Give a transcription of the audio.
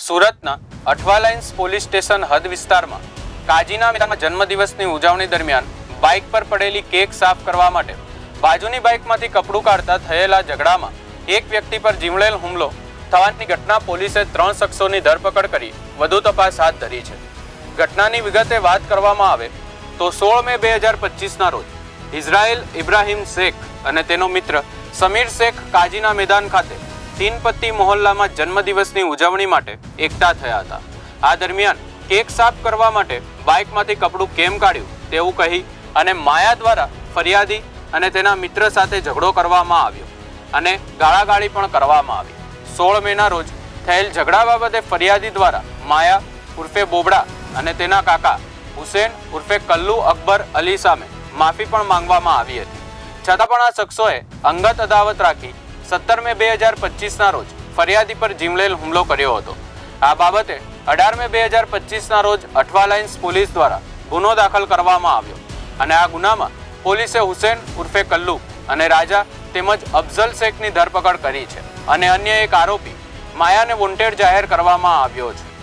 સુરતના Athwa Lines police station હદ વિસ્તારમાં કાજીના મેદાનમાં જન્મદિવસની ઉજવણી દરમિયાન બાઇક પર પડેલી કેક સાફ કરવા માટે બાજુની બાઇકમાંથી કપડું કાઢતા થયેલા ઝઘડામાં એક વ્યક્તિ પર જીવળેલ હુમલો થવાની ઘટના પોલીસે ત્રણ શખ્સોની ધરપકડ કરી વધુ તપાસ હાથ ધરી છે. ઘટનાની વિગતે વાત કરવામાં આવે તો સોળ મે બે હજાર પચીસના રોજ ઇઝરાયલ ઇબ્રાહિમ શેખ અને તેનો મિત્ર સમીર શેખ કાજીના મેદાન ખાતે તીનપત્તી મોહલ્લામાં જન્મદિવસની ઉજવણી માટે એકઠા થયા હતા. આ દરમિયાન કેક સાફ કરવા માટે બાઇકમાંથી કપડું કેમ કાઢ્યું તેવું કહી અને માયા દ્વારા ફરિયાદી અને તેના મિત્ર સાથે ઝઘડો કરવામાં આવ્યો અને ગાળાગાળી પણ કરવામાં આવી. સોળ મેના રોજ થયેલ ઝઘડા બાબતે ફરિયાદી દ્વારા માયા ઉર્ફે બોબડા અને તેના કાકા હુસેન ઉર્ફે કલ્લુ અકબર અલી સામે માફી પણ માંગવામાં આવી હતી. છતાં પણ આ શખ્સોએ અંગત અદાવત રાખી સત્તર મે બે હજાર પચીસના રોજ ફરિયાદી પર જીવલેલ હુમલો કર્યો હતો. આ બાબતે અઢાર મે બે હજાર પચીસના રોજ અઠવા લાઇન્સ પોલીસ દ્વારા ગુનો દાખલ કરવામાં આવ્યો અને આ ગુનામાં પોલીસે હુસેન ઉર્ફે કલ્લુ અને રાજા તેમજ અફઝલ શેખની ધરપકડ કરી છે અને અન્ય એક આરોપી માયાને વોન્ટેડ જાહેર કરવામાં આવ્યો છે.